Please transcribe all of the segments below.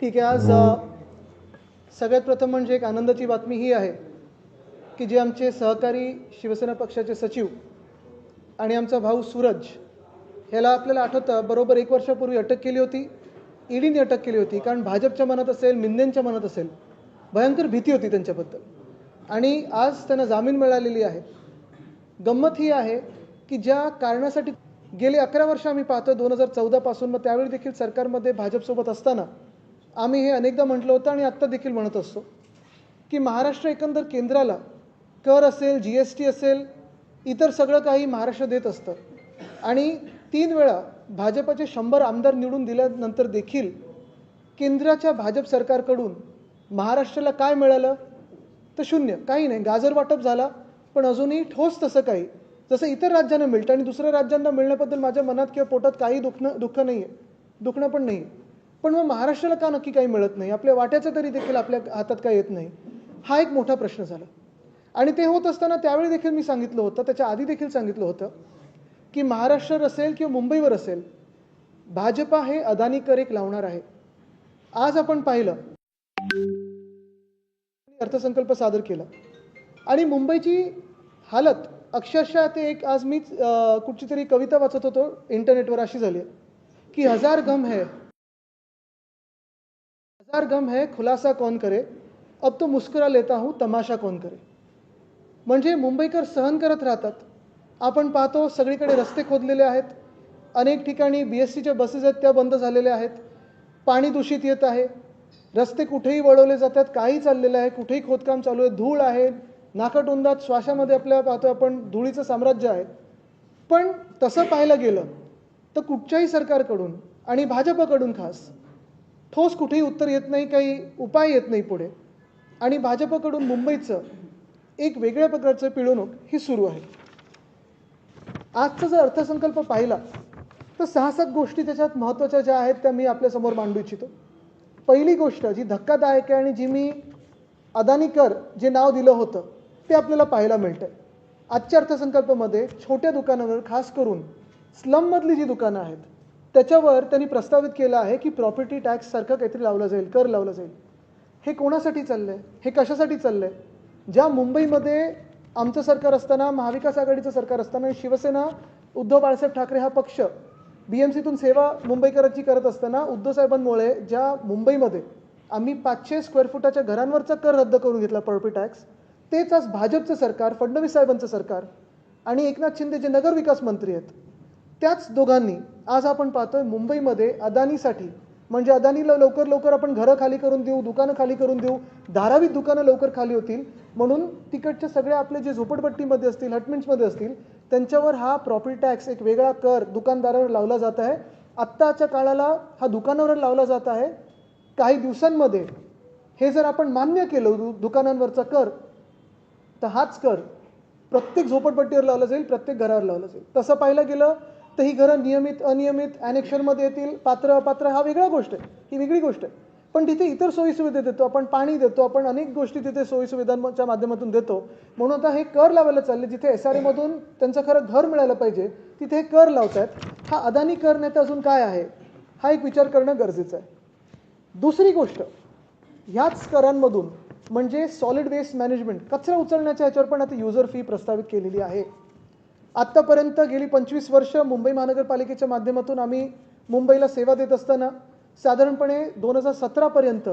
ठीक आहे आज अ, सगळ्यात प्रथम म्हणजे एक आनंदाची बातमी ही आहे की जे आमचे सहकारी शिवसेना पक्षाचे सचिव आणि आमचा भाऊ सूरज ह्याला आपल्याला आठवतं बरोबर एक वर्षापूर्वी अटक केली होती ईडीने अटक केली होती कारण भाजपच्या मनात असेल मिंदेंच्या मनात असेल भयंकर भीती होती त्यांच्याबद्दल. आणि आज त्यांना जामीन मिळालेली आहे. गंमत ही आहे की ज्या कारणासाठी गेले अकरा वर्ष आम्ही पाहतो दोन हजार चौदापासून मग त्यावेळी देखील सरकारमध्ये भाजपसोबत असताना आम्ही हे अनेकदा म्हटलं होतं आणि आत्ता देखील म्हणत असतो की महाराष्ट्र एकंदर केंद्राला कर असेल जी एस टी असेल इतर सगळं काही महाराष्ट्र देत असतं. आणि तीन वेळा भाजपाचे शंभर आमदार निवडून दिल्यानंतर देखील केंद्राच्या भाजप सरकारकडून महाराष्ट्राला काय मिळालं? तर शून्य. काही नाही. गाजर वाटप झाला पण अजूनही ठोस तसं काही. जसं इतर राज्यांना मिळतं आणि दुसऱ्या राज्यांना मिळण्याबद्दल माझ्या मनात किंवा पोटात काही दुखणं दुःख नाही आहे दुखणं पण नाही आहे पण मग महाराष्ट्राला का नक्की काही मिळत नाही? आपल्या वाट्याचं तरी देखील आपल्या हातात काय येत नाही? हा एक मोठा प्रश्न झाला. आणि ते होत असताना त्यावेळी देखील मी सांगितलं होतं त्याच्या आधी देखील सांगितलं होतं की महाराष्ट्र असेल किंवा मुंबईवर असेल भाजपा हे अदानी कर एक लावणार आहे. आज आपण पाहिलं. अर्थसंकल्प सादर केला. आणि मुंबईची हालत अक्षरशः ते एक आज मीच कुठची तरी कविता वाचत होतो इंटरनेटवर अशी झाली आहे की हजार गम है हजार गम है खुलासा कौन करे? अब तो मुस्कुरा लेता हूँ तमाशा कौन करे? म्हणजे मुंबईकर सहन करत राहतात. आपण पाहतो सगळीकडे रस्ते खोदलेले आहेत. अनेक ठिकाणी बी एस सीच्या बसेस आहेत त्या बंद झालेल्या आहेत. पाणी दूषित येत आहे. रस्ते कुठेही वळवले जातात काही चाललेलं आहे. कुठेही खोदकाम चालू आहे धूळ आहे. नाकाटोंदात श्वासामध्ये आपल्या पाहतो आपण धुळीचं साम्राज्य आहे. पण तसं पाहायला गेलं तर कुठच्याही सरकारकडून आणि भाजपकडून खास ठोस कुठेही उत्तर येत नाही काही उपाय येत नाही पुढे. आणि भाजपकडून मुंबईचं एक वेगळ्या प्रकारचं पिळवणूक ही सुरू आहे. आजचा जर अर्थसंकल्प पाहिला तर सहा सात गोष्टी त्याच्यात महत्त्वाच्या ज्या आहेत त्या मी आपल्यासमोर मांडू इच्छितो. पहिली गोष्ट जी धक्कादायक आहे आणि जी मी अदानी कर जे नाव दिलं होतं ते आपल्याला पाहायला मिळतं आजच्या अर्थसंकल्पामध्ये छोट्या दुकानांवर खास करून स्लममधली जी दुकानं आहेत त्याच्यावर त्यांनी प्रस्तावित केलं आहे की प्रॉपर्टी टॅक्स सारखं काहीतरी लावलं जाईल कर लावलं जाईल. हे कोणासाठी चाललं आहे हे कशासाठी चाललं आहे ज्या मुंबईमध्ये आमचं सरकार असताना महाविकास आघाडीचं सरकार असताना शिवसेना उद्धव बाळासाहेब ठाकरे हा पक्ष बी एम सीतून सेवा मुंबईकरांची करत असताना उद्धव साहेबांमुळे ज्या मुंबईमध्ये आम्ही पाचशे स्क्वेअर फुटाच्या घरांवरचा कर रद्द करून घेतला प्रॉपर्टी टॅक्स तेच आज भाजपचं सरकार फडणवीस साहेबांचं सरकार आणि एकनाथ शिंदे जे नगरविकास मंत्री आहेत त्याच दोघांनी आज आपण पाहतोय मुंबईमध्ये अदानीसाठी. म्हणजे अदानीला लवकर लवकर आपण घरं खाली करून देऊ दुकानं खाली करून देऊ धारावीत दुकानं लवकर खाली होतील. म्हणून तिकडच्या सगळ्या आपले जे झोपडपट्टीमध्ये असतील हटमेंट्समध्ये असतील त्यांच्यावर हा प्रॉपर्टी टॅक्स एक वेगळा कर दुकानदारावर लावला जात आहे. आत्ताच्या काळाला हा दुकानावर लावला जात आहे. काही दिवसांमध्ये हे जर आपण मान्य केलं दु दुकानांवरचा कर तर हाच कर प्रत्येक झोपडपट्टीवर लावला जाईल प्रत्येक घरावर लावला जाईल. तसं पाहायला गेलं तर ही घरं नियमित अनियमित ॲनेक्शनमध्ये येतील. पात्र अपात्र हा वेगळा गोष्ट आहे. ही वेगळी गोष्ट आहे. पण तिथे इतर सोयीसुविधा देतो. आपण पाणी देतो. आपण अनेक गोष्टी तिथे सोयीसुविधांच्या माध्यमातून देतो. म्हणून आता हे कर लावायला चालले. जिथे एस आर एमधून त्यांचं खरं घर मिळायला पाहिजे तिथे हे कर लावत आहेत हा अदानी कर नाही तर अजून काय आहे? हा एक विचार करणं गरजेचं आहे. दुसरी गोष्ट ह्याच करांमधून म्हणजे सॉलिड वेस्ट मॅनेजमेंट कचरा उचलण्याच्या ह्याच्यावर पण आता युजर फी प्रस्तावित केलेली आहे. आत्तापर्यंत गेली पंचवीस वर्ष मुंबई महानगरपालिकेच्या माध्यमातून आम्ही मुंबईला सेवा देत असताना साधारणपणे दोन हजार सतरापर्यंत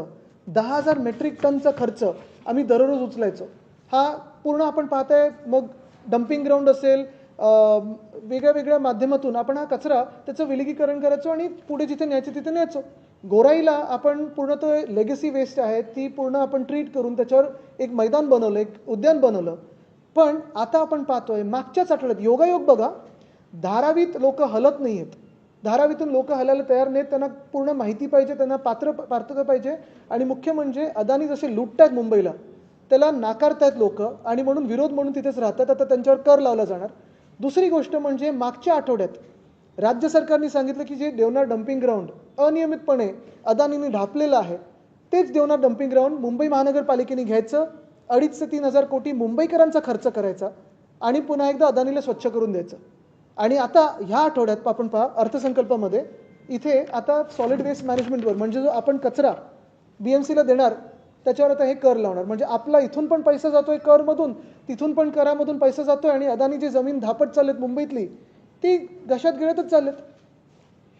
दहा हजार मेट्रिक टनचा खर्च आम्ही दररोज उचलायचो. हा पूर्ण आपण पाहताय मग डम्पिंग ग्राउंड असेल वेगळ्या वेगळ्या माध्यमातून आपण हा कचरा त्याचं विलगीकरण करायचो आणि पुढे जिथे न्यायचं तिथे न्यायचो. गोराईला आपण पूर्ण तो लेगसी वेस्ट आहे ती पूर्ण आपण ट्रीट करून त्याच्यावर एक मैदान बनवलं एक उद्यान बनवलं. पण आता आपण पाहतोय मागच्याच आठवड्यात योगायोग बघा धारावीत लोक हलत नाही आहेत धारावीतून लोक हलायला तयार नाहीत त्यांना पूर्ण माहिती पाहिजे त्यांना पात्र पात्रता पाहिजे आणि मुख्य म्हणजे अदानी जसे लुटतायत मुंबईला त्याला नाकारतायत लोक आणि म्हणून विरोध म्हणून तिथेच राहतात आता त्यांच्यावर कर लावला जाणार. दुसरी गोष्ट म्हणजे मागच्या आठवड्यात राज्य सरकारने सांगितलं की जे देवनार डम्पिंग ग्राउंड अनियमितपणे अदानीने ढापलेलं आहे तेच देवनार डम्पिंग ग्राउंड मुंबई महानगरपालिकेने घ्यायचं अडीच ते तीन हजार कोटी मुंबईकरांचा खर्च करायचा आणि पुन्हा एकदा अदानीला स्वच्छ करून द्यायचं. आणि आता ह्या आठवड्यात आपण पहा अर्थसंकल्पामध्ये इथे आता सॉलिड वेस्ट मॅनेजमेंटवर म्हणजे जो आपण कचरा बी एम सीला देणार त्याच्यावर आता हे कर लावणार. म्हणजे आपला इथून पण पैसा जातोय करमधून तिथून पण करामधून पैसा जातोय आणि अदानी जी जमीन धापट चाललेत मुंबईतली ती घशात गिळतच चाललेत.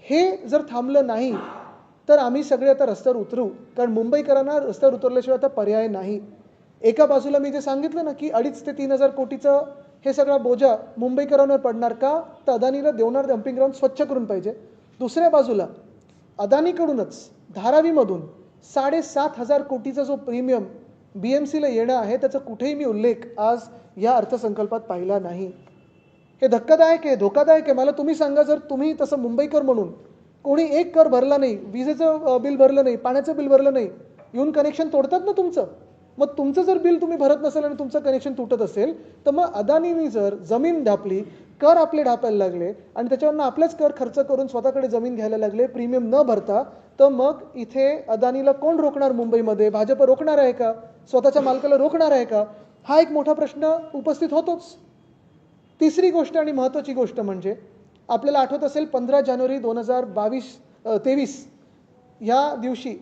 हे जर थांबलं नाही तर आम्ही सगळे आता रस्त्यावर उतरू. कारण मुंबईकरांना रस्त्यावर उतरल्याशिवाय आता पर्याय नाही. एका बाजूला मी जे सांगितलं ना की अडीच ते तीन हजार कोटीचं हे सगळा बोजा मुंबईकरांवर पडणार का? तर अदानीला देवणार डम्पिंग ग्राउंड स्वच्छ करून पाहिजे. दुसऱ्या बाजूला अदानीकडूनच धारावीमधून साडेसात हजार कोटीचा जो प्रीमियम बी एम सीला येणं आहे त्याचा कुठेही मी उल्लेख आज या अर्थसंकल्पात पाहिला नाही. हे धक्कादायक आहे धोकादायक आहे. मला तुम्ही सांगा जर तुम्ही तसं मुंबईकर म्हणून कोणी एक कर भरला नाही विजेचं बिल भरलं नाही पाण्याचं बिल भरलं नाही येऊन कनेक्शन तोडतात ना तुमचं? मग तुमचं जर बिल तुम्ही भरत नसेल आणि तुमचं कनेक्शन तुटत असेल तर मग अदानीनी जर जमीन ढापली कर आपले ढापायला लागले आणि त्याच्यावरनं आपलेच कर खर्च करून स्वतःकडे जमीन घ्यायला लागले प्रीमियम न भरता तर मग इथे अदानीला कोण रोखणार मुंबईमध्ये? भाजप रोखणार आहे का? स्वतःच्या मालकाला रोखणार आहे का? हा एक मोठा प्रश्न उपस्थित होतोच. तिसरी गोष्ट आणि महत्त्वाची गोष्ट म्हणजे आपल्याला आठवत असेल पंधरा जानेवारी दोन हजार बावीस तेवीस ह्या दिवशी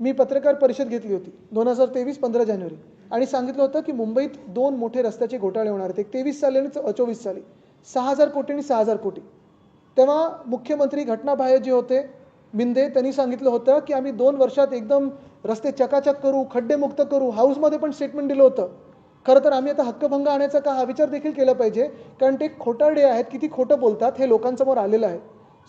मी पत्रकार परिषद घेतली होती दोन हजार तेवीस पंधरा जानेवारी. आणि सांगितलं होतं की मुंबईत दोन मोठे रस्त्याचे घोटाळे होणार आहेत. एक तेवीस साली आणि चोवीस साली. सहा हजार कोटी आणि सहा हजार कोटी. तेव्हा मुख्यमंत्री घटनाबाह्य जे होते मिंदे त्यांनी सांगितलं होतं की आम्ही दोन वर्षात एकदम रस्ते चकाचक करू खड्डेमुक्त करू हाऊसमध्ये पण स्टेटमेंट दिलं होतं. खरं तर आम्ही आता हक्कभंग आणायचा का हा विचार देखील केला पाहिजे कारण ते खोटारडे आहेत किती खोटं बोलतात हे लोकांसमोर आलेलं आहे.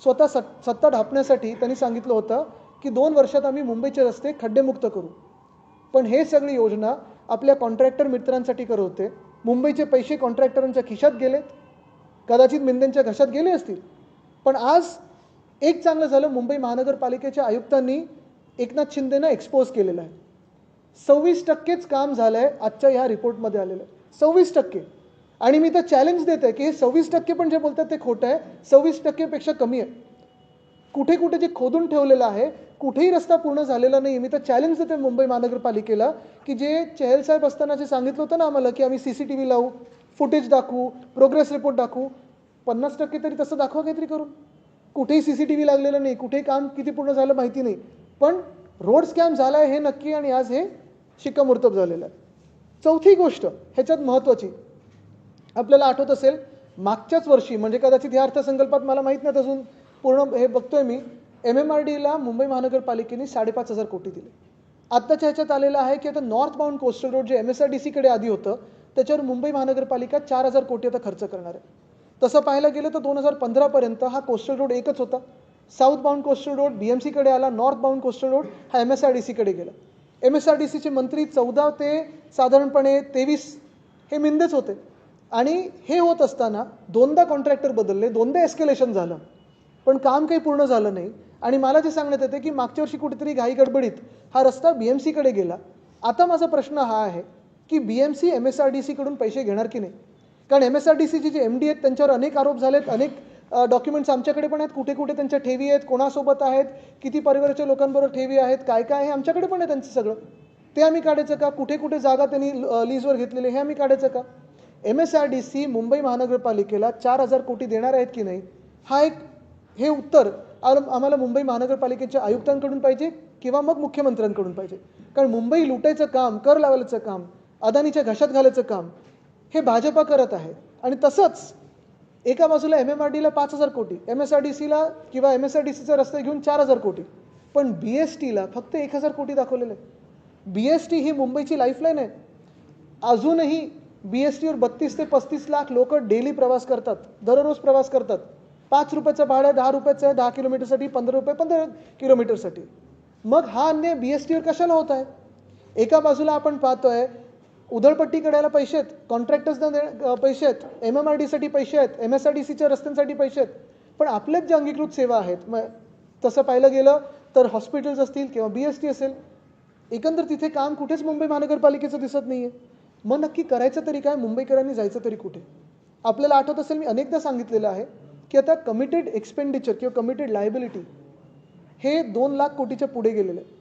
स्वतः सत सत्ता ढापण्यासाठी त्यांनी सांगितलं होतं की दोन वर्षात आम्ही मुंबईचे रस्ते खड्डेमुक्त करू. पण हे सगळी योजना आपल्या कॉन्ट्रॅक्टर मित्रांसाठी करत होते. मुंबईचे पैसे कॉन्ट्रॅक्टरांच्या खिशात गेलेत. कदाचित मिंदेंच्या घशात गेले असतील. पण आज एक चांगलं झालं मुंबई महानगरपालिकेच्या आयुक्तांनी एकनाथ शिंदेना एक्सपोज केलेलं आहे. सव्वीस टक्केच काम झालं आहे आजच्या ह्या रिपोर्टमध्ये आलेलं. आहे सव्वीस टक्के. आणि मी तर चॅलेंज देत आहे की हे सव्वीस टक्के पण जे बोलतात ते खोटं आहे. सव्वीस टक्केपेक्षा कमी आहे. कुठे कुठे जे खोदून ठेवलेलं आहे कुठेही रस्ता पूर्ण झालेला नाही मी तर चॅलेंज देते मुंबई महानगरपालिकेला की जे चहल साहेब असताना जे सांगितलं होतं ना आम्हाला की आम्ही सी सी टी व्ही लावू फुटेज दाखवू प्रोग्रेस रिपोर्ट दाखवू पन्नास टक्के तरी तसं दाखवा काहीतरी करून. कुठेही सी सी टी व्ही लागलेलं नाही कुठेही काम किती पूर्ण झालं माहिती नाही. पण रोड स्कॅम झाला आहे हे नक्की आणि आज हे शिक्कामोर्तब झालेलं आहे. चौथी गोष्ट ह्याच्यात महत्त्वाची आपल्याला आठवत असेल मागच्याच वर्षी म्हणजे कदाचित या अर्थसंकल्पात मला माहीत नाही अजून पूर्ण हे बघतोय मी एम एम आर डीला मुंबई महानगरपालिकेने साडेपाच हजार कोटी दिले. आत्ताच्या ह्याच्यात आलेलं आहे की आता नॉर्थ बाउंड कोस्टल रोड जे एम एस आर डी सीकडे आधी होतं त्याच्यावर मुंबई महानगरपालिका चार हजार कोटी आता खर्च करणार आहे. तसं पाहायला गेलं तर दोन हजार पंधरापर्यंत हा कोस्टल रोड एकच होता. South bound coastal road B M सीकडे आला नॉर्थ बाउंड कोस्टल रोड हा एम एस आर डी सीकडे गेला. एम एस आर डी सीचे मंत्री चौदा ते साधारणपणे तेवीस हे मिंदेच होते. आणि हे होत असताना दोनदा कॉन्ट्रॅक्टर बदलले दोनदा एस्केलेशन झालं. पण काम काही पूर्ण झालं नाही. आणि मला जे सांगण्यात येते की मागच्या वर्षी कुठेतरी घाई गडबडीत हा रस्ता बी एम सीकडे गेला. आता माझा प्रश्न हा आहे की B M C M S R D सीकडून पैसे घेणार की नाही? कारण एम एस आर डी सीचे जे एम डी आहेत त्यांच्यावर अनेक आरोप झालेत अनेक डॉक्युमेंट्स आमच्याकडे पण आहेत. कुठे कुठे त्यांच्या ठेवी आहेत कोणासोबत आहेत किती परिवाराच्या लोकांबरोबर ठेवी आहेत काय काय आहे आमच्याकडे पण आहे त्यांचं सगळं. ते आम्ही काढायचं का? कुठे कुठे जागा त्यांनी लीजवर घेतलेले हे आम्ही काढायचं का? M S R D C Mumbai महानगरपालिकेला चार हजार कोटी देणार आहेत की नाही? हा एक हे उत्तर आम्हाला मुंबई महानगरपालिकेच्या आयुक्तांकडून पाहिजे किंवा मग मुख्यमंत्र्यांकडून पाहिजे. कारण मुंबई लुटायचं काम कर लावायचं काम अदानीच्या घशात घालायचं काम हे भाजपा करत आहे. आणि तसंच एका बाजूला एम एम आर डीला पाच हजार कोटी एम एस आर डी सीला किंवा एम एस आर डी सीचा रस्ते घेऊन चार हजार कोटी. पण बी एस टीला फक्त एक हजार कोटी दाखवलेले आहे. बी एस टी ही मुंबईची लाईफलाईन आहे. अजूनही बी एस टीवर बत्तीस ते पस्तीस लाख लोक डेली प्रवास करतात दररोज प्रवास करतात. पाच रुपयाचं भाडं दहा रुपयाचं आहे दहा किलोमीटरसाठी पंधरा रुपये पंधरा किलोमीटरसाठी. मग हा अन्याय बी एस टीवर कशाला होत आहे? एका बाजूला आपण पाहतोय उधळपट्टी करायला पैसे आहेत कॉन्ट्रॅक्टर्सना दे पैसे आहेत एम एम आर डीसाठी पैसे आहेत एम एस आर डी सीच्या रस्त्यांसाठी पैसे आहेत. पण आपल्याच ज्या अंगीकृत सेवा आहेत मग तसं पाहिलं गेलं तर हॉस्पिटल्स असतील किंवा बी एस टी असेल एकंदर तिथे काम कुठेच मुंबई महानगरपालिकेचं दिसत नाही आहे मग नक्की करायचं तरी काय? मुंबईकरांनी जायचं तरी कुठे? आपल्याला आठवत असेल मी अनेकदा सांगितलेलं आहे की आता कमिटेड एक्सपेंडिचर किंवा कमिटेड लायबिलिटी हे दोन लाख कोटीच्या पुढे गेलेलं. आहे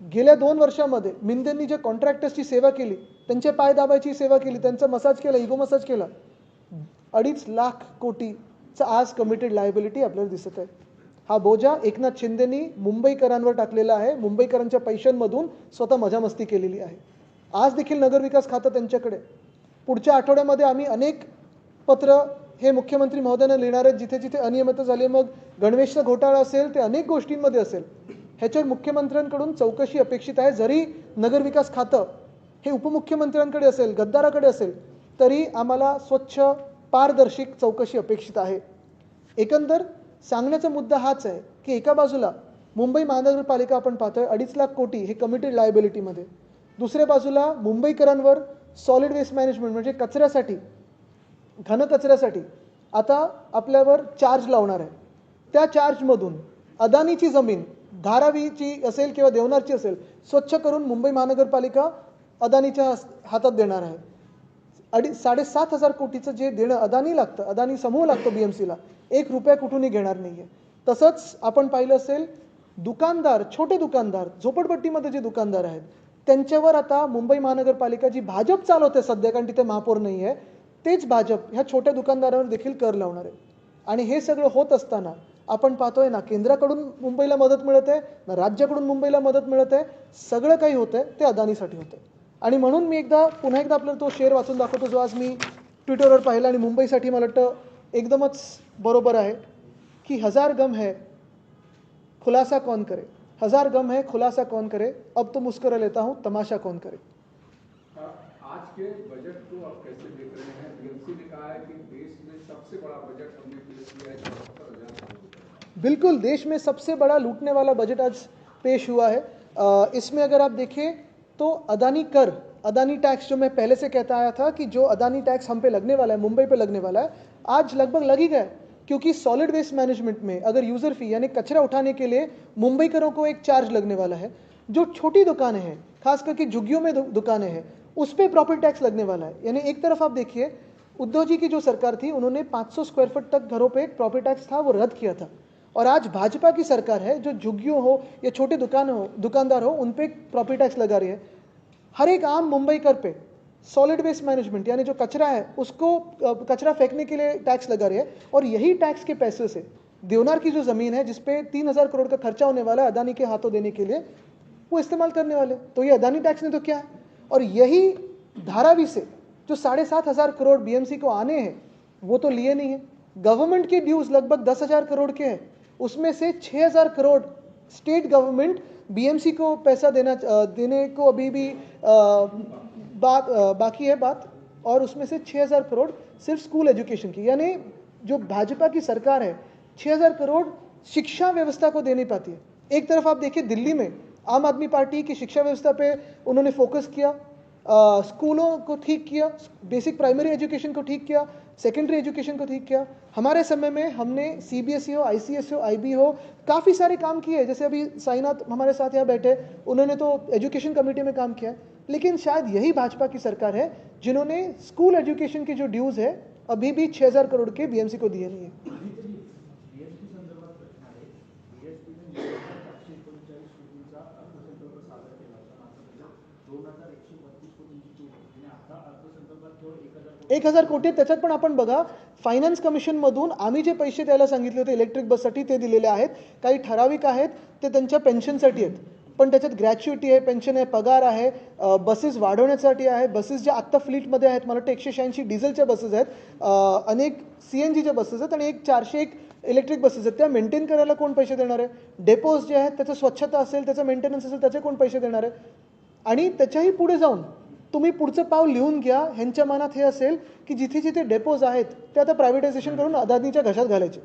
गेल्या दोन वर्षामध्ये मिंदेंनी ज्या कॉन्ट्रॅक्टर्सची सेवा केली त्यांचे पाय दाबायची सेवा केली त्यांचा मसाज केला इगो मसाज केला अडीच लाख कोटीचा आज कमिटेड लायबिलिटी आपल्याला दिसत आहे. हा बोजा एकनाथ शिंदेनी मुंबईकरांवर टाकलेला आहे. मुंबईकरांच्या पैशांमधून स्वतः मजामस्ती केलेली आहे. आज देखील नगरविकास खातं त्यांच्याकडे. पुढच्या आठवड्यामध्ये आम्ही अनेक पत्र हे मुख्यमंत्री महोदयांना लिहिणार आहेत जिथे जिथे अनियमितता झाली मग गणवेशचा घोटाळा असेल ते अनेक गोष्टींमध्ये असेल ह्याच्यावर मुख्यमंत्र्यांकडून चौकशी अपेक्षित आहे. जरी नगरविकास खातं हे उपमुख्यमंत्र्यांकडे असेल गद्दाराकडे असेल तरी आम्हाला स्वच्छ पारदर्शक चौकशी अपेक्षित आहे. एकंदर सांगण्याचा मुद्दा हाच आहे की एका बाजूला मुंबई महानगरपालिका आपण पाहतोय अडीच लाख कोटी हे कमिटेड लायबिलिटीमध्ये दुसऱ्या बाजूला मुंबईकरांवर सॉलिड वेस्ट मॅनेजमेंट म्हणजे कचऱ्यासाठी घनकचऱ्यासाठी आता आपल्यावर चार्ज लावणार आहे. त्या चार्जमधून अदानीची जमीन धारावीची असेल किंवा देवनारची असेल स्वच्छ करून मुंबई महानगरपालिका अदानीच्या हातात देणार आहे. अडी साडेसात हजार कोटीचं जे देणं अदानी लागतं अदानी समूह लागतो बी एम सीला एक रुपया कुठूनही घेणार नाही आहे तसंच आपण पाहिलं असेल दुकानदार छोटे दुकानदार झोपडपट्टीमध्ये जे दुकानदार आहेत त्यांच्यावर आता मुंबई महानगरपालिका जी भाजप चालवते सध्या कारण तिथे महापौर नाही आहे तेच भाजप ह्या छोट्या दुकानदारांवर देखील कर लावणार आहे. आणि हे सगळं होत असताना आपण पाहतोय ना केंद्राकडून मुंबईला मदत मिळत आहे ना राज्याकडून मुंबईला मदत मिळत आहे सगळं काही होतंय ते अदानीसाठी होतं आणि म्हणून मी एकदा पुन्हा एकदा आपल्याला तो शेअर वाचून दाखवतो जो आज मी ट्विटरवर पाहिला आणि मुंबईसाठी मला वाटतं एकदमच बरोबर आहे की हजार गम है खुलासा कौन करे? हजार गम है खुलासा कौन करे? अब तो मुस्कुरा लेता हूँ तमाशा कौन करे? आज के बजट को आप कैसे देख रहे हैं? बीएमसी ने कहा है कि देश में सबसे बड़ा बजट हमने पेश किया है चौहत्तर हज़ार। बिल्कुल, देश में सबसे बड़ा लूटने वाला बजट आज पेश हुआ है। इसमें अगर आप देखें तो अदानी कर, अदानी टैक्स जो मैं पहले से कहता आया था कि जो अदानी टैक्स हम पे लगने वाला है, मुंबई पे लगने वाला है, आज लगभग लग ही गया क्योंकि सॉलिड वेस्ट मैनेजमेंट में अगर यूज़र फ़ी यानी कचरा उठाने के लिए मुंबईकरों को एक चार्ज लगने वाला है। जो छोटी दुकानें हैं खास करके झुग्गियों में दुकानें हैं उस पर प्रॉपर्टी टैक्स लगने वाला है। यानी एक तरफ़ आप देखिए, उद्धव जी की जो सरकार थी, उन्होंने 500 स्क्वायर फुट तक घरों पे एक प्रॉपर्टी टैक्स था, वो रद्द किया था। और आज भाजपा की सरकार है, जो झुग्गियों हो, या छोटे दुकान हो, दुकानदार हो, उन पे प्रॉपर्टी टैक्स लगा रही है। हर एक आम मुंबई कर पे सॉलिड वेस्ट मैनेजमेंट यानी जो कचरा है, उसको कचरा फेंकने के लिए टैक्स लगा रही है। और यही टैक्स के पैसे से, देवनार की जो ज़मीन है, जिसपे तीन हज़ार करोड़ का खर्चा होने वाला है अदानी के हाथों देने के लिए, वो इस्तेमाल करने वाले। तो ये अदानी टैक्स ने तो क्या है। और यही धारावी से जो साढ़े सात हज़ार करोड़ बीएमसी को आने हैं वो तो लिए नहीं है। गवर्नमेंट के ड्यूज लगभग दस हज़ार करोड़ के हैं। उसमें से छः हज़ार करोड़ स्टेट गवर्नमेंट बीएमसी को पैसा देना देने को अभी भी अ, बात अ, बाकी है बात और उसमें से 6000 करोड़ सिर्फ़ स्कूल एजुकेशन की। यानी जो भाजपा की सरकार है 6000 करोड़ शिक्षा व्यवस्था को दे नहीं पाती है। एक तरफ़ आप देखिए दिल्ली में आम आदमी पार्टी की शिक्षा व्यवस्था पे उन्होंने फोकस किया स्कूलों को ठीक किया बेसिक प्राइमरी एजुकेशन को ठीक किया सेकेंडरी एजुकेशन को ठीक किया। हमारे समय में हमने सीबीएसई हो आईसीएसई हो आई बी हो, काफ़ी सारे काम किए जैसे अभी साईनाथ हमारे साथ यहाँ बैठे, उन्होंने तो एजुकेशन कमेटी में काम किया लेकिन शायद यही भाजपा की सरकार है, जिन्होंने स्कूल एजुकेशन की जो ड्यूज है, अभी भी 6000 करोड़ के बीएमसी को दिए नहीं है। एक हजार कोटी. आहेत, त्याच्यात पण आपण बघा फायनान्स कमिशनमधून आम्ही जे पैसे द्यायला सांगितले होते इलेक्ट्रिक बससाठी ते दिलेले आहेत काही ठराविक आहेत ते त्यांच्या पेन्शनसाठी आहेत. पण त्याच्यात ग्रॅच्युटी आहे पेन्शन आहे पगार आहे बसेस वाढवण्यासाठी आहे बसेस ज्या आत्ता फ्लीटमध्ये आहेत मला वाटतं एकशे शहाऐंशी डिझेलच्या बसेस आहेत अनेक सी एन जीच्या बसेस आहेत आणि एक चारशे एक इलेक्ट्रिक बसेस आहेत. त्या मेंटेन करायला कोण पैसे देणार आहे? डेपोज जे आहेत त्याचं स्वच्छता असेल त्याचं मेंटेनन्स असेल त्याचे कोण पैसे देणार आहे? आणि त्याच्याही पुढे जाऊन तुम्ही पुढचं पाव लिहून घ्या. ह्यांच्या मनात हे असेल की जिथे जिथे डेपोज आहेत ते आता प्रायव्हेटायझेशन करून अदानीच्या घशात घालायचे.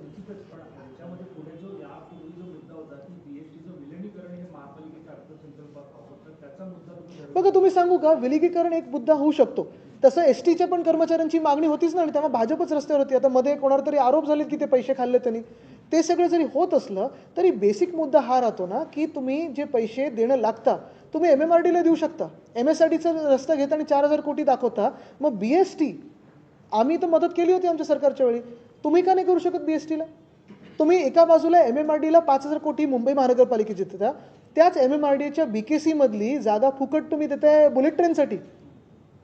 बघा तुम्ही सांगू का? विलगीकरण एक मुद्दा होऊ शकतो. तसं एस टीच्या पण कर्मचाऱ्यांची मागणी होतीच ना आणि तेव्हा भाजपच रस्त्यावर होती. आता मध्ये कोणावर तरी आरोप झालेत की ते पैसे खाल्ले त्यांनी. ते सगळं जरी होत असलं तरी बेसिक मुद्दा हा राहतो ना की तुम्ही जे पैसे देणं लागता तुम्ही एम एम आर डीला देऊ शकता. एम एस आर डीचा रस्ता घेता आणि चार हजार कोटी दाखवता. मग बी एस टी आम्ही तर मदत केली होती आमच्या सरकारच्या वेळी. तुम्ही का नाही करू शकत बी एस टीला तुम्ही एका बाजूला एम एम आर डीला पाच हजार कोटी मुंबई महानगरपालिकेची देता. त्याच एम एम आर डीच्या बी के सीमधली जागा फुकट तुम्ही देताय बुलेट ट्रेनसाठी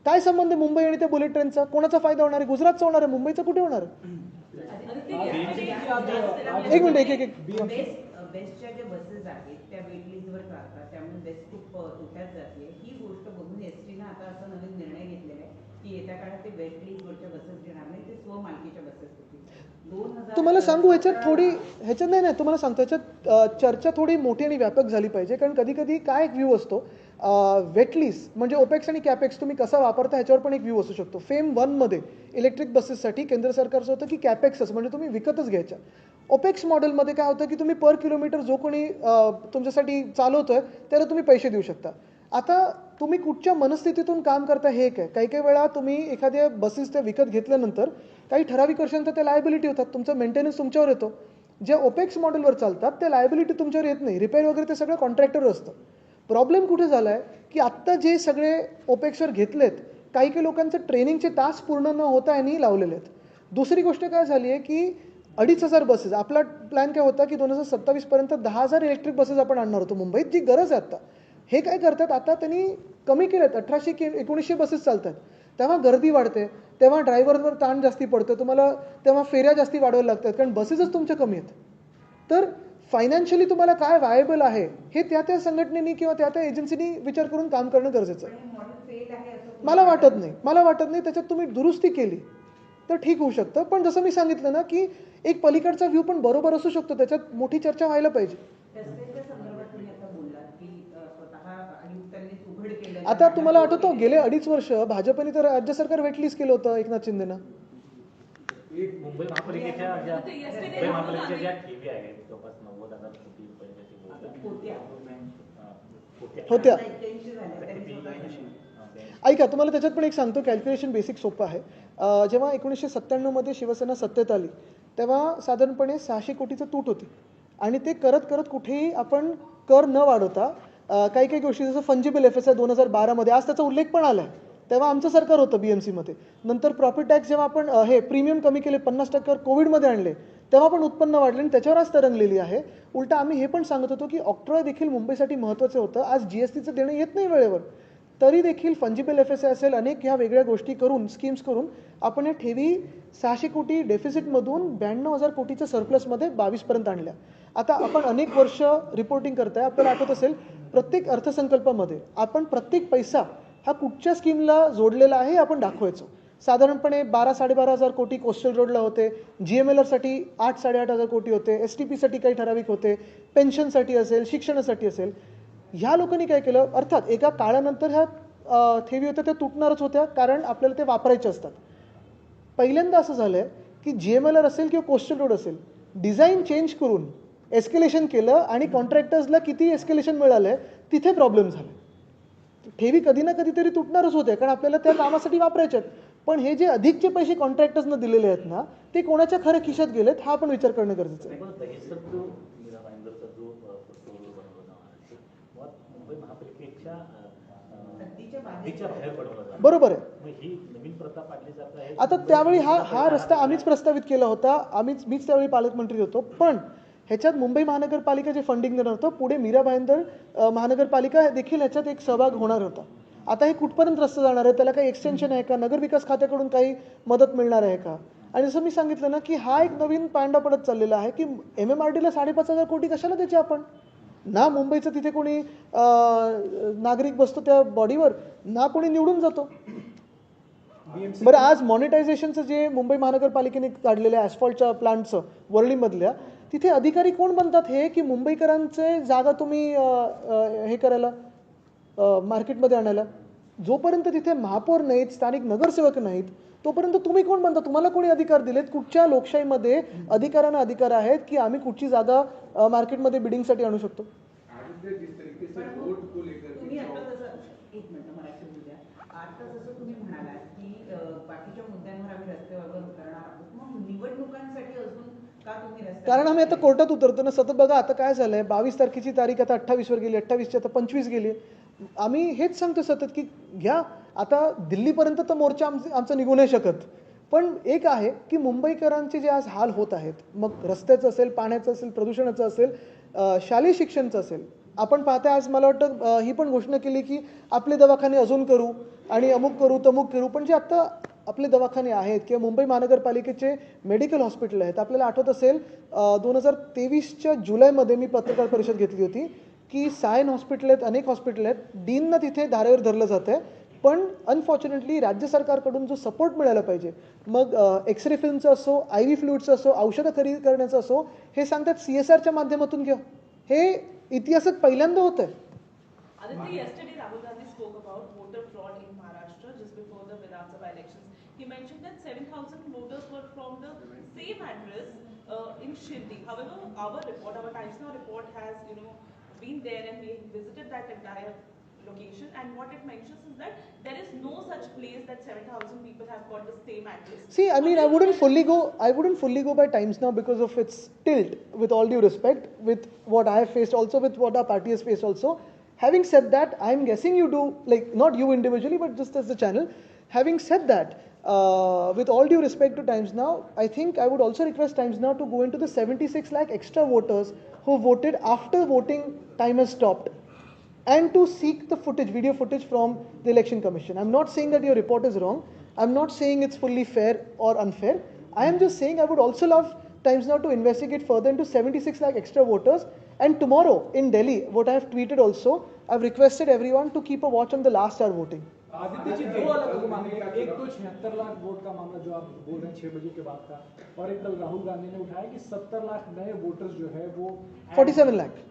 काय संबंध आहे मुंबई आणि त्या बुलेट ट्रेनचा कोणाचा फायदा होणार आहे? गुजरातचा होणार आहे? मुंबईचा कुठे होणार आहे? एक मिनिट एक एक एक बेस्ट बेस्टच्या ज्या बसेस आहेत त्या वेट लिस्टवर चालतात त्यामुळे बेस्ट खूप अ, तोट्यात जाते ही गोष्ट बघून एस टीनं आता असा नवीन निर्णय घेतलेला आहे की येत्या काळात ते वेट लिस्टवरच्या बसेस घेणार नाही ते स्वमालकीच्या बसेस होतील दोन हजार तुम्हाला सांगू ह्याच्यात थोडी ह्याच्यात नाही नाही तुम्हाला सांगतो ह्याच्यात चर्चा थोडी मोठी आणि व्यापक झाली पाहिजे कारण कधी कधी काय एक व्ह्यू असतो वेटलीस म्हणजे ओपेक्स आणि कॅपेक्स तुम्ही कसा वापरता ह्याच्यावर पण एक व्ह्यू असू शकतो. फेम वनमध्ये इलेक्ट्रिक बसेससाठी केंद्र सरकारचं होतं की कॅपेक्सच म्हणजे तुम्ही विकतच घ्यायच्या. ओपेक्स मॉडेलमध्ये काय होतं की तुम्ही पर किलोमीटर जो कोणी तुमच्यासाठी चालवतोय त्याला तुम्ही पैसे देऊ शकता. आता तुम्ही कुठच्या मनस्थितीतून काम करता हे एक आहे काही काही वेळा तुम्ही एखाद्या बसेस त्या विकत घेतल्यानंतर काही ठराविक वर्षांचा त्या लायबिलिटी होतात. तुमचं मेंटेनन्स तुमच्यावर येतो. ज्या ओपेक्स मॉडेलवर चालतात त्या लायबिलिटी तुमच्यावर येत नाही. रिपेअर वगैरे ते सगळं कॉन्ट्रॅक्टर असतं. प्रॉब्लेम कुठे झाला आहे की आत्ता जे सगळे ओपेक्सवर घेतलेत काही काही लोकांचं ट्रेनिंगचे तास पूर्ण न होता यांनी लावलेले आहेत. दुसरी गोष्ट काय झाली आहे की अडीच हजार बसेस आपला प्लॅन काय होता की दोन हजार सत्तावीसपर्यंत दहा हजार इलेक्ट्रिक बसेस आपण आणणार होतो मुंबईत जी गरज आहे आत्ता. हे काय करतात? आता त्यांनी कमी केलेत. अठराशे की एकोणीसशे बसेस चालतात. तेव्हा गर्दी वाढते. तेव्हा ड्रायव्हरवर ताण जास्ती पडतो. तुम्हाला तेव्हा फेऱ्या जास्ती वाढवायला लागतात. कारण बसेसच तुमच्या कमी आहेत. तर फायनान्शियली तुम्हाला काय वायबल आहे? हे त्या त्या संघटनेनी किंवा त्या त्या एजन्सीनी विचार करून काम करणं गरजेचं आहे. मला वाटत नाही. मला वाटत नाही. त्याच्यात तुम्ही दुरुस्ती केली तर ठीक होऊ शकतं. पण जसं मी सांगितलं ना की एक पलीकडचा व्ह्यू पण बरोबर असू शकतो. त्याच्यात मोठी चर्चा व्हायला पाहिजे रस्त्याच्या संदर्भात तुम्ही आता बोललात की अ, स्वतः आयुक्तांनीच उघड केलं आता तुम्हाला आठवतो गेले अडीच वर्ष भाजपने तर राज्य सरकार वेटलिस्ट केलं होतं एकनाथ शिंदेनं एक मुंबई महापालिकेच्या ज्या मुंबई महापालिकेच्या ज्या ठेवी आहेत जवळपास नव्वद हजार कोटी रुपयांच्या ते बोलतात. होत्या. अं, होत्या. होत्या. आता 81 झाल्या त्यांनी स्वतः अं, ते- ऐका तुम्हाला त्याच्यात पण एक सांगतो कॅल्क्युलेशन बेसिक सोपं आहे जेव्हा एकोणीसशे सत्त्याण्णवमध्ये शिवसेना सत्तेत आली तेव्हा साधारणपणे सहाशे कोटीचं तूट होती आणि ते करत करत कुठेही आपण कर न वाढवता काही काही गोष्टी जसं फंजिबल एफ एस आय दोन हजार बारामध्ये आज त्याचा उल्लेख पण आला आहे तेव्हा आमचं सरकार होतं बी एम सीमध्ये नंतर प्रॉफिट टॅक्स जेव्हा आपण हे प्रीमियम कमी केले पन्नास टक्क्यावर कोविडमध्ये आणले तेव्हा पण उत्पन्न वाढले आणि त्याच्यावर आज तरंगलेली आहे. उलटा आम्ही हे पण सांगत होतो की ऑक्ट्रॉय देखील मुंबईसाठी महत्त्वाचं होतं. आज जी एस टीचं देणं येत नाही वेळेवर. तरी देखील फंजिबल एफ एस आय असेल अनेक ह्या वेगळ्या गोष्टी करून स्कीम्स करून आपण या ठेवी सहाशे कोटी डेफिसिटमधून ब्याण्णव हजार कोटीच्या सरप्लसमध्ये बावीसपर्यंत आणल्या. आता आपण अनेक वर्ष रिपोर्टिंग करताय. आपल्याला आठवत असेल प्रत्येक अर्थसंकल्पामध्ये आपण प्रत्येक पैसा हा कुठच्या स्कीमला जोडलेला आहे आपण दाखवायचो. साधारणपणे बारा साडेबारा हजार कोटी कोस्टल रोडला होते. जी एम एल आरसाठी आठ साडेआठ हजार कोटी होते. एस टी पीसाठी काही ठराविक होते. पेन्शनसाठी असेल शिक्षणासाठी असेल. ह्या लोकांनी काय केलं? अर्थात एका काळानंतर ह्या ठेवी होत्या त्या तुटणारच होत्या. कारण आपल्याला ते वापरायचे असतात. पहिल्यांदा असं झालं आहे की जी एम एल आर असेल किंवा कोस्टल रोड असेल डिझाईन चेंज करून एस्केलेशन केलं आणि कॉन्ट्रॅक्टर्सला किती एस्केलेशन मिळालं आहे तिथे प्रॉब्लेम झाले. ठेवी कधी ना कधीतरी तुटणारच होते कारण आपल्याला त्या कामासाठी वापरायचे आहेत. पण हे जे अधिकचे पैसे कॉन्ट्रॅक्टर्सनं दिलेले आहेत ना ते कोणाच्या खऱ्या खिशात गेलेत हा पण विचार करणं गरजेचं आहे. बरोबर ही आहे. आता त्यावेळी हा हा रस्ता आम्हीच प्रस्तावित केला होता. आम्हीच मीच त्यावेळी पालकमंत्री होतो. पण ह्याच्यात मुंबई महानगरपालिका जे फंडिंग देणार होतं. पुढे मीरा भाईंदर महानगरपालिका देखील ह्याच्यात एक सहभाग होणार होता. आता हे कुठपर्यंत रस्ता जाणार आहे? त्याला काही एक्सटेन्शन आहे का? नगर विकास खात्याकडून काही मदत मिळणार आहे का? आणि जसं मी सांगितलं ना की हा एक नवीन पांडा पडत चाललेला आहे की एम एम आर डीला साडेपाच हजार कोटी कशाला द्यायचे आपण? ना मुंबईचं तिथे कोणी नागरिक बसतो त्या बॉडीवर ना कोणी निवडून जातो. बरं आज मॉनिटायझेशनचं जे मुंबई महानगरपालिकेने काढलेल्या ॲस्फॉल्टच्या प्लांटचं वरळीमधल्या तिथे अधिकारी कोण बनतात हे की मुंबईकरांचे जागा तुम्ही हे करायला मार्केटमध्ये आणायला? जोपर्यंत तिथे महापौर नाहीत स्थानिक नगरसेवक नाहीत तोपर्यंत तुम्ही कोण बनता? तुम्हाला कोणी अधिकार दिलेत? कुठच्या लोकशाहीमध्ये अधिकाऱ्यांना अधिकार आहेत की आम्ही कुठची जागा मार्केटमध्ये बिडिंगसाठी आणू शकतो आदित्य जिस तरीके से वोट को लेकर तुम्ही के आता जसं एक मिनिट मराठी बोलू द्या आता जसं तुम्ही म्हणालात की अ, बाकीच्या मुद्द्यांवर आम्ही रस्त्यावर उतरणार आहोत मग निवडणुकांसाठी अजून का तुम्ही रस्त्यावर कारण आम्ही आता कोर्टात उतरतो ना सतत बघा आता काय झालंय? बावीस तारखेची तारीख आता अठ्ठावीसवर गेली अठ्ठावीसची आता पंचवीस गेली. आम्ही हेच सांगतो सतत की घ्या आता दिल्लीपर्यंत तर मोर्चा आमचं आमचा निघू नाही शकत. पण एक आहे की मुंबईकरांचे जे आज हाल होत आहेत मग रस्त्याचं असेल पाण्याचं असेल प्रदूषणाचं असेल शालेय शिक्षणचं असेल आपण पाहता आज मला वाटतं ही पण घोषणा केली की आपले दवाखाने अजून करू आणि अमुक करू तमुक करू पण जे आत्ता आपले दवाखाने आहेत किंवा मुंबई महानगरपालिकेचे मेडिकल हॉस्पिटल आहेत. आपल्याला आठवत असेल दोन हजार तेवीसच्या जुलैमध्ये मी पत्रकार परिषद घेतली होती की सायन हॉस्पिटल आहेत अनेक हॉस्पिटल आहेत. डीननं तिथे धारेवर धरलं जातं आहे. पण अनफॉर्च्युनेटली राज्य सरकारकडून जो सपोर्ट मिळाला पाहिजे मग एक्सरे फिल्मचं असो आय व्ही फ्लुईडचं असो औषधं खरेदी करण्याचं असो हे सांगतात सी एस आरच्या माध्यमातून घ्या. हे इतिहासात पहिल्यांदा होतं about voter fraud in Maharashtra just before the Vidhan Sabha elections. He mentioned that 7,000 voters were from the same address uh, in Shirdi. However, our report, our Times Now report has, you know, been there and we visited that entire location and what it mentions is that there is no such place that 7,000 people have got the same address. See, I mean, I wouldn't fully go. I wouldn't fully go by Times now because of its tilt. With all due respect, with what I have faced, also with what our party has faced, also. Having said that, I'm guessing you do like not you individually, but just as the channel. Having said that, uh, with all due respect to Times Now, I think I would also request Times Now to go into the 76 lakh extra voters who voted after voting time has stopped and to seek the footage, video footage from the election commission. I'm not saying that your report is wrong. I'm not saying it's fully fair or unfair. I am just saying I would also love Times Now to investigate further into 76 lakh extra voters. And tomorrow in Delhi, what I have tweeted also, I've requested everyone to keep a watch on the last hour voting. Aditya ji दो अलग अलग मामले हैं एक तो छिहत्तर lakh vote का मामला जो आप बोल रहे हैं छह बजे के बाद का और एक कल राहुल गांधी ने उठाया कि सत्तर लाख नए वोटर्स जो है वो 47 lakh.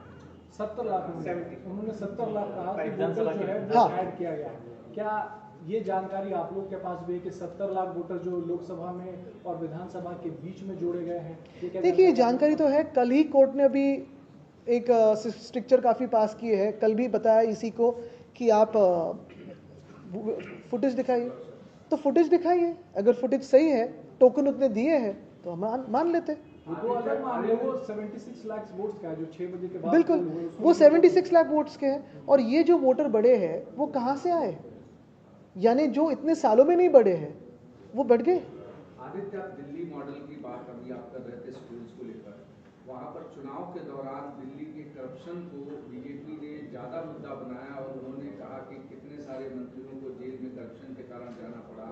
सत्तर लाख उन्होंने उन्होंने सत्तर लाख कहा कि विधानसभा वोटर जो है हाँ। वो ऐड किया गया क्या ये जानकारी आप लोग के पास भी है कि सत्तर लाख वोटर जो लोकसभा में और विधानसभा के बीच में जोड़े गए हैं देखिए ये जानकारी तो है कल ही कोर्ट ने अभी एक स्ट्रिक्चर काफ़ी पास किए है। कल भी बताया इसी को कि आप फुटेज दिखाइए। तो फुटेज दिखाइए। अगर फुटेज सही है टोकन उतने दिए हैं तो हम मान, मान लेते। हैं वो दो अलग मामले वो 76 लाख वोट्स का है जो छह बजे के बाद बिल्कुल। वो सेवेंटी सिक्स लाख वोट्स के हैं। और ये जो वोटर बड़े हैं वो कहाँ से आए? यानी जो इतने सालों में नहीं बढ़े हैं वो बढ़ गए। आदित्य आप दिल्ली मॉडल की बात अभी आप कर रहे थे स्कूल्स को लेकर वहाँ पर चुनाव के दौरान दिल्ली के करप्शन को बीजेपी ने ज़्यादा मुद्दा बनाया और उन्होंने कहा कि कितने सारे मंत्रियों को जेल में करप्शन के कारण जाना पड़ा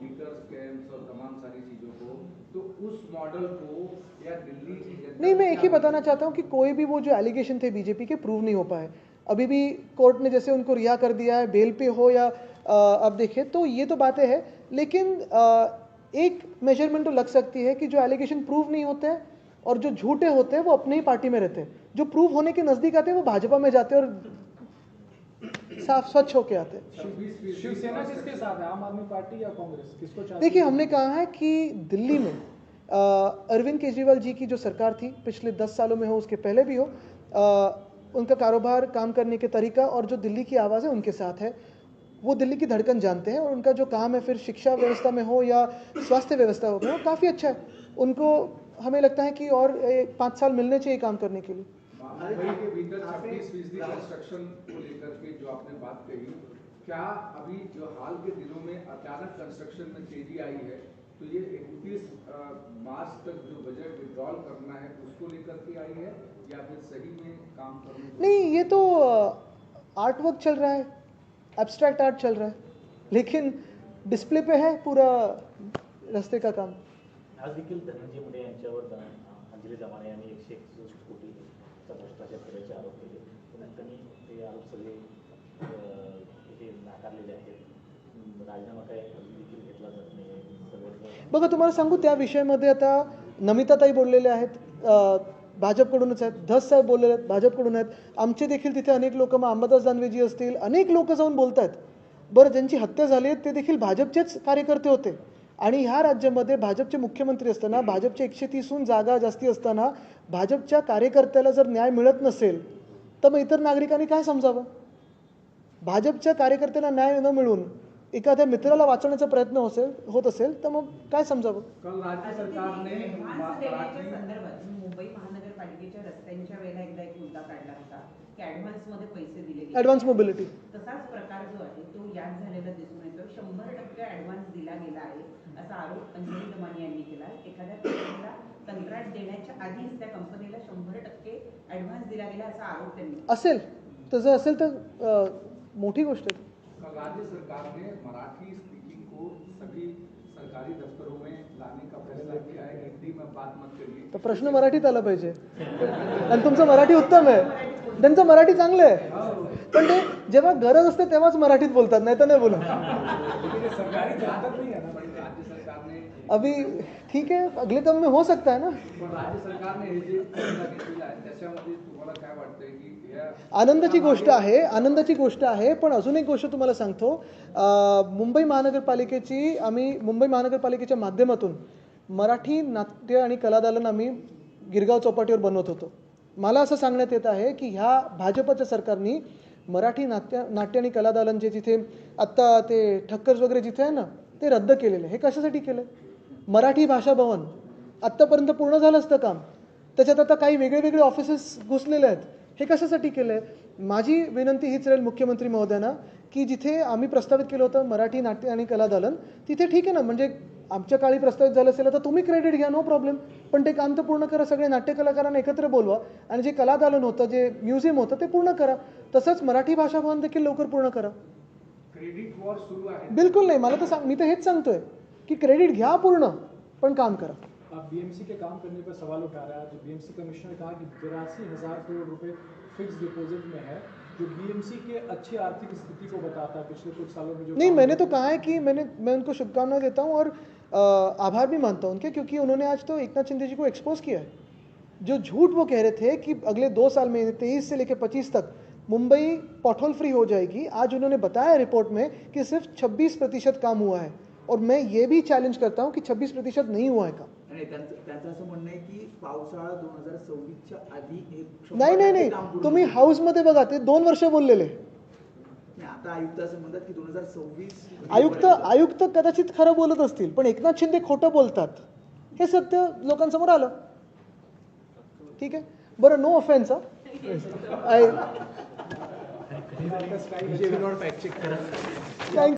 लीकर स्कैम्स और तमाम सारी चीज़ों को। तो उस मॉडल को या दिल्ली की नहीं मैं एक ही बताना चाहता हूँ कि कोई भी वो जो एलिगेशन थे बीजेपी के प्रूव नहीं हो पाए। अभी भी कोर्ट ने जैसे उनको रिहा कर दिया है बेल पे हो या अब देखें तो ये तो बातें हैं लेकिन अ, एक मेज़रमेंट तो लग सकती है कि जो एलिगेशन प्रूव नहीं होते हैं और जो झूठे होते हैं वो अपने ही पार्टी में रहते हैं। जो प्रूव होने के नज़दीक आते हैं वो भाजपा में जाते हैं और साफ़ स्वच्छ होके आते हैं। शिवसेना किसके साथ है? आम आदमी पार्टी या कांग्रेस? किसको चाहती देखिए हमने कहा है कि दिल्ली में अरविंद केजरीवाल जी की जो सरकार थी पिछले दस सालों में हो उसके पहले भी हो अ, उनका कारोबार काम करने के तरीका और जो दिल्ली की आवाज़ है उनके साथ है। वो दिल्ली की धड़कन जानते हैं और उनका जो काम है फिर शिक्षा व्यवस्था में हो या स्वास्थ्य व्यवस्था में हो काफ़ी अच्छा है। उनको हमें लगता है कि और पाँच साल मिलने चाहिए काम करने के लिए। मुंबई के भीतर छब्बीस फ़ीसदी कंस्ट्रक्शन को लेकर के जो आपने बात कही क्या अभी जो हाल के दिनों में अचानक कंस्ट्रक्शन में तेज़ी आई है तो ये 31 मार्च तक जो बजट विड्रॉल करना है उसको लेकर के आई है या फिर सही में काम करने नहीं ये तो आर्ट वर्क चल रहा है एब्स्ट्रैक्ट आर्ट चल रहा है लेकिन डिस्प्ले पे है पूरा रस्ते का काम। आज देखील धनंजय मुंडे यांच्यावर अंजली जमाने यांनी एकशे एकसष्ट कोटीचा भ्रष्टाचार केल्याचे आरोप केले. पण त्यांनी ते आरोप सगळे हे नाकारलेले आहेत. राजीनामा काय देखील घेतला जात नाही बघा तुम्हाला सांगू त्या विषयामध्ये आता नमिताताई बोललेले आहेत भाजपकडूनच आहेत धस साहेब बोललेले आहेत भाजपकडून आहेत. आमचे देखील तिथे अनेक लोक मग अंबादास दानवेजी असतील अनेक लोक जाऊन बोलत आहेत बरं ज्यांची हत्या झाली आहे ते देखील भाजपचेच कार्यकर्ते होते. आणि ह्या राज्यामध्ये भाजपचे मुख्यमंत्री असताना भाजपचे एकशे तीसहून जागा जास्ती असताना भाजपच्या कार्यकर्त्याला जर न्याय मिळत नसेल तर मग इतर नागरिकांनी काय समजावं? भाजपच्या कार्यकर्त्यांना न्याय न मिळून एखाद्या मित्राला वाचवण्याचा प्रयत्न असेल होत असेल तर मग काय समजावं? ऍडव्हान्स देण्याच्या मराठी संदर्भात मुंबई महानगरपालिकेच्या रस्त्यांच्या वेळेला एकदा एक मुद्दा काढला होता. की ऍडव्हान्समध्ये पैसे दिले गेले. ॲडव्हान्स मोबिलिटी तसाच प्रकार जो आहे तो यात झालेला दिसून येतो. शंभर टक्के ऍडव्हान्स दिला गेला आहे. आरोप अंजली दमानी यांनी केला एखाद्या कंपनीला कंत्राट देण्याच्या आधीच त्या कंपनीला शंभर टक्के ऍडव्हान्स दिला गेला असा आरोप त्यांनी. असेल. तसं असेल तर मोठी गोष्ट आहे. राज्य सरकार ने मराठी स्पीकिंग को सभी सरकारी दफ्तरों में लाने का फैसला किया है. हिंदी में बात मत करिए. तर प्रश्न मराठीत आला पाहिजे. आणि तुमचं मराठी उत्तम आहे. त्यांचं मराठी चांगलं आहे. पण ते जेव्हा गरज असते तेव्हाच मराठीत बोलतात नाही तर नाही बोलत. अभि अभी ठीक आहे. अगले दम में हो सकता है ना? आनंदाची गोष्ट आहे आनंदाची गोष्ट आहे पण अजून एक गोष्ट तुम्हाला सांगतो. मुंबई महानगरपालिकेची आम्ही मुंबई महानगरपालिकेच्या माध्यमातून मराठी नाट्य आणि कलादालन आम्ही गिरगाव चौपाटीवर बनवत होतो. मला असं सांगण्यात येत आहे की ह्या भाजपच्या सरकारनी मराठी नाट्य नाट्य आणि कलादालन जे जिथे आत्ता ते ठक्कर्स वगैरे जिथे आहे ना ते रद्द केलेले हे कशासाठी केलं मराठी भाषा भवन आत्तापर्यंत पूर्ण झालं असतं काम. त्याच्यात आता काही वेगळे वेगळे ऑफिसेस घुसलेले आहेत. हे कशासाठी केलं आहे माझी विनंती हीच राहील मुख्यमंत्री महोदयांना की जिथे आम्ही प्रस्तावित केलं होतं मराठी नाट्य आणि कलादालन तिथे ठीक आहे ना. म्हणजे आमच्या काळी प्रस्तावित झालं असेल तर तुम्ही क्रेडिट घ्या नो प्रॉब्लेम पण ते काम तर पूर्ण करा सगळे नाट्य कलाकारांना एकत्र बोलवा. आणि जे कलादालन होतं जे म्युझियम होतं ते पूर्ण करा. तसंच मराठी भाषा भवन देखील लवकर पूर्ण करा. क्रेडिट वॉर सुरू आहे. बिलकुल नाही. मला तर सांग मी तर हेच सांगतोय की क्रेडिट घ्या पूर्ण पण काम करा. आप बीएमसी के काम करने पर सवाल उठा रहा है. जो बीएमसी कमिश्नर कहा कि हज़ार करोड़ रुपए फिक्स डिपॉजिट में है जो बीएमसी के अच्छी आर्थिक स्थिति को बताता है। पिछले कुछ सालों में जो नहीं मैंने तो कहा है कि मैंने मैं उनको शुभकामनाएँ देता हूँ और आभार भी मानता हूँ उनके क्योंकि उन्होंने आज तो एकनाथ शिंदे जी को एक्सपोज किया है। जो झूठ वो कह रहे थे कि अगले दो साल में तेईस से लेकर पच्चीस तक मुंबई पॉटहोल फ्री हो जाएगी आज उन्होंने बताया रिपोर्ट में कि सिर्फ़ 26 प्रतिशत काम हुआ है। और मैं ये भी चैलेंज करता हूँ कि 26 प्रतिशत नहीं हुआ है काम। आहे की नाही नाही नाही. तुम्ही. हाऊसमध्ये बघा ते दोन वर्ष बोललेले. आता आयुक्त असं म्हणतात की दोन हजार सव्वीस आयुक्त आयुक्त कदाचित खरं बोलत असतील पण एकनाथ शिंदे खोटं बोलतात. हे सत्य लोकांसमोर आलं. ठीक आहे? बरं नो ऑफेन्स आय